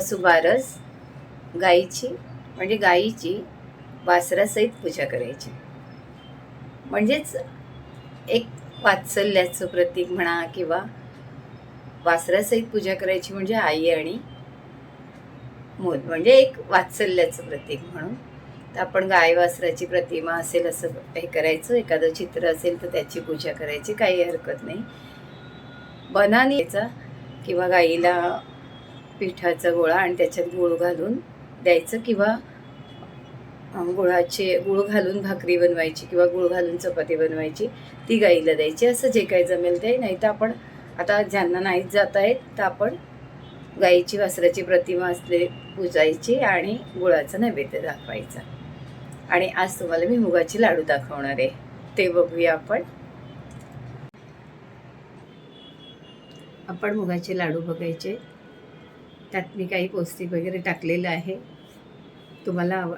सुबारस गाईची म्हणजे गाईची वासरासहित पूजा करायची. म्हणजेच एक वात्सल्याचं प्रतीक म्हणा किंवा वासरासहित पूजा करायची म्हणजे आई आणि मूल. म्हणजे एक वात्सल्याचं प्रतीक म्हणून. तर आपण गाय वासराची प्रतिमा असेल असं हे करायचं. एखादं चित्र असेल तर त्याची पूजा करायची. काही हरकत नाही. बनानीचा किंवा गाईला पिठाचा गोळा आणि त्याच्यात गूळ घालून द्यायचं किंवा गुळाचे गुळ घालून भाकरी बनवायची किंवा गुळ घालून चपाती बनवायची ती गाईला द्यायची. असं जे काही जमेल ते. नाही तर आपण आता ज्यांना नाहीच जात आहेत तर आपण गाईची वासराची प्रतिमा असले पूजायची आणि गुळाचा नैवेद्य दाखवायचा. आणि आज तुम्हाला मी मुगाचे लाडू दाखवणार आहे. ते बघूया आपण. आपण मुगाचे लाडू बघायचे. त्यात मी काही पौष्टिक वगैरे टाकलेलं आहे. तुम्हाला हवं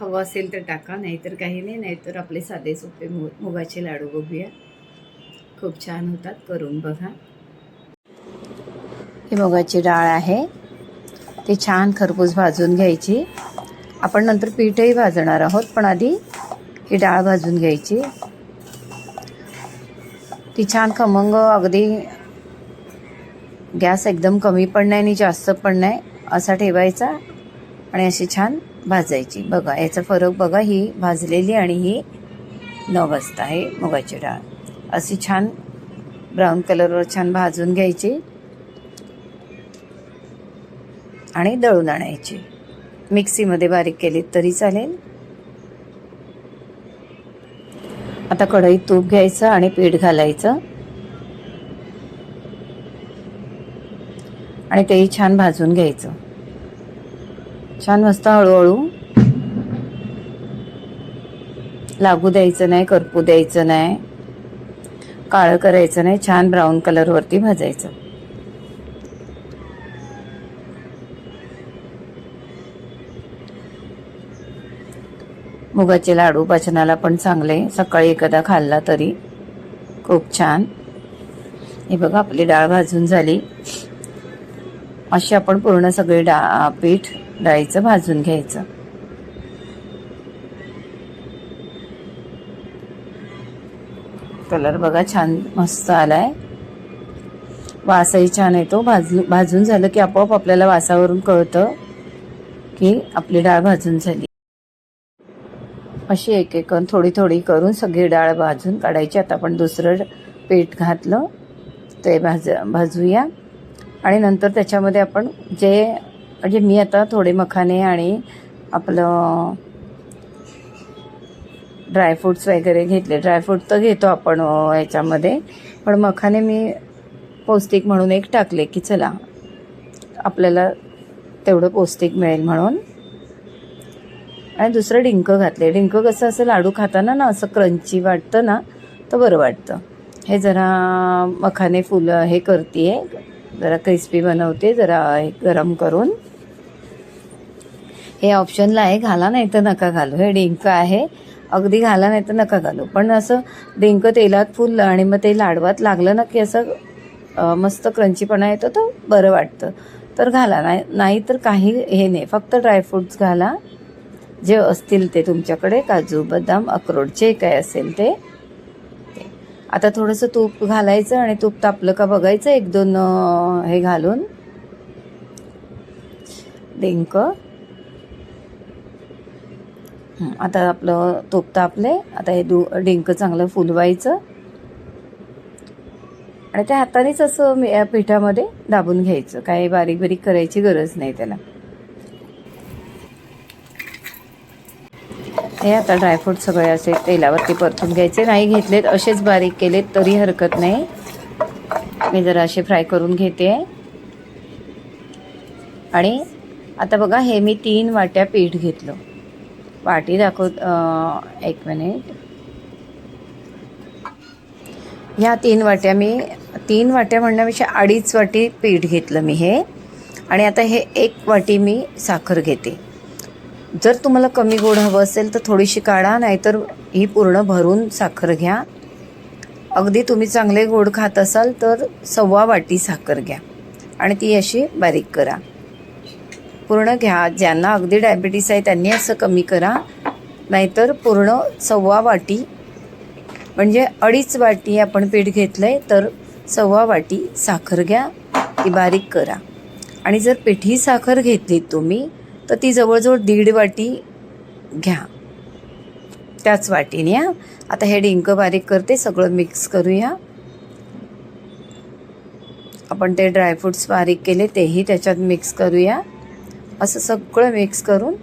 हवं असेल तर टाका नाहीतर काही नाही नाहीतर आपले साधे सोपे मु मुगाचे लाडू बघूया. खूप छान होतात करून बघा. ही मुगाची डाळ आहे. ती छान खरपूस भाजून घ्यायची. आपण नंतर पीठही भाजणार आहोत पण आधी ही डाळ भाजून घ्यायची. ती छान खमंग अगदी गॅस एकदम कमी पण नाही आणि जास्त पण नाही असा ठेवायचा आणि अशी छान भाजायची. बघा याचा फरक बघा ही भाजलेली आणि ही न भाजता आहे मुगाची डाळ. अशी छान ब्राऊन कलरवर छान भाजून घ्यायची आणि दळून आणायची. मिक्सीमध्ये बारीक केली तरी चालेल. आता कढईत तूप घ्यायचं आणि पीठ घालायचं. आणि तेही छान भाजून घ्यायचं. छान मस्त हळूहळू लागू द्यायचं नाही करपू द्यायचं नाही. काळं करायचं नाही छान ब्राऊन कलरवरती भाजायचं. मुगाचे लाडू पचनाला पण चांगले सकाळी एखादा खाल्ला तरी खूप छान. हे बघा आपली डाळ भाजून झाली. अशी आपण पूर्ण सगळे डा पीठ डाळीचं भाजून घ्यायचं. कलर बघा छान मस्त आलाय. वासही छान येतो. भाजून भाजून झालं की आपोआप आपल्याला वासावरून कळतं की आपली डाळ भाजून झाली. अशी एक एक थोडी थोडी करून सगळी डाळ भाजून काढायची. आता आपण दुसरं पीठ घातलं. ते भाज भाजूया. आणि नंतर त्याच्यामध्ये आपण जे म्हणजे मी आता थोडे मखाने आणि आपलं ड्रायफ्रूट्स वगैरे घेतले. ड्रायफ्रूट तर घेतो आपण याच्यामध्ये. पण मखाने मी पौष्टिक म्हणून एक टाकले की चला आपल्याला तेवढं पौष्टिक मिळेल म्हणून. आणि दुसरं डिंक घातले. डिंक कसं असं लाडू खाताना ना असं क्रंची वाटतं ना तर बरं वाटतं. हे जरा मखाने फुलं हे करते जरा क्रिस्पी बनवते जरा गरम करून. हे ऑप्शनला आहे घाला नाही तर नका घालू. हे डिंक आहे. अगदी घाला नाही तर नका घालू. पण असं डिंक तेलात फुललं आणि मग ते लाडवात लागलं ना की असं मस्त क्रंचीपणा येतो तर बरं वाटतं. तर घाला नाही नाही तर काही हे नाही. फक्त ड्रायफ्रुट्स घाला. जे असतील ते तुमच्याकडे. काजू बदाम अक्रोड जे काय असेल ते. आता थोडंसं तूप घालायचं आणि तूप तापलं का बघायचं एक दोन हे घालून. डिंक आता आपलं तूप तापले आता हे दु डिंक चांगलं फुलवायचं. आणि त्या हातानेच असं या पिठामध्ये दाबून घ्यायचं. काही बारीक बारीक करायची गरज नाही त्याला. हे आता ड्रायफ्रूट सगळे असे तेलावरती परतून घ्यायचे. नाही घेतलेत असेच बारीक केलेत तरी हरकत नाही. मी जरा असे फ्राय करून घेते. आणि आता बघा हे मी तीन वाट्या पीठ घेतलं. वाटी दाखवत एक मिनिट ह्या तीन वाट्या मी तीन वाट्या म्हणण्यापेक्षा अडीच वाटी पीठ घेतलं मी हे. आणि आता हे एक वाटी मी साखर घेते. जर तुम्हाला कमी गोड हवं असेल तर थोडीशी काढा नाहीतर ही पूर्ण भरून साखर घ्या. अगदी तुम्ही चांगले गोड खात असाल तर सव्वा वाटी साखर घ्या आणि ती अशी बारीक करा. पूर्ण घ्या. ज्यांना अगदी डायबिटीस आहे त्यांनी असं कमी करा नाहीतर पूर्ण सव्वा वाटी म्हणजे अडीच वाटी आपण पीठ घेतलं आहे तर सव्वा वाटी साखर घ्या ती बारीक करा. आणि जर पिठी साखर घेतली तुम्ही तर ती जवळजवळ दीड वाटी घ्या. त्याच वाटीने या आता हे डिंक बारीक करते सगळं मिक्स करूया. आपण ते ड्रायफ्रूट्स बारीक केले तेही त्याच्यात मिक्स करूया. असं सगळं मिक्स करून.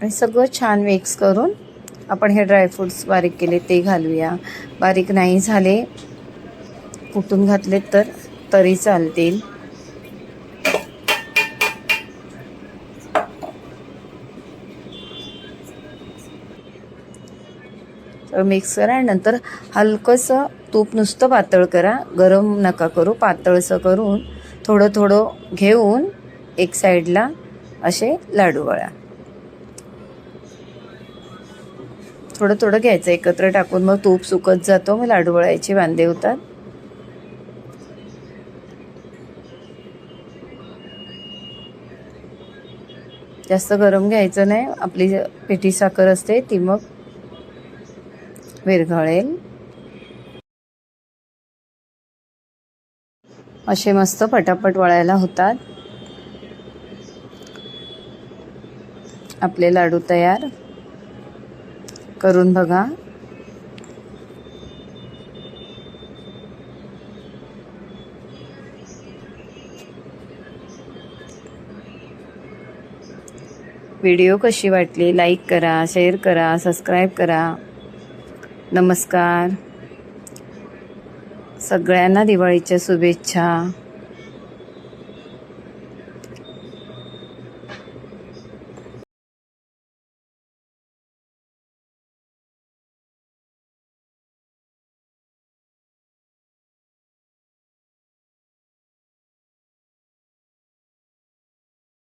आणि सगळं छान मिक्स करून आपण हे ड्रायफ्रूट्स बारीक केले ते घालूया. बारीक नाही झाले कुटून घातले तर तरी चालतील. मिक्स करा आणि नंतर हलकंसं तूप नुसतं पातळ करा. गरम नका करू पातळसं करून थोडं थोडं घेऊन एक साईडला असे लाडू वळा. थोडं थोडं घ्यायचं एकत्र टाकून. मग तूप सुकत जातो मग लाडू वळायचे वांदे होतात. जास्त गरम घ्यायचं नाही. आपली पिठी साखर असते ती मग विरघळेल. असे मस्त पटापट वळायला होतात. आपले लाडू तयार करून बघा. व्हिडिओ कशी वाटली? लाईक करा शेअर करा सबस्क्राईब करा. नमस्कार. सगळ्यांना दिवाळीच्या शुभेच्छा.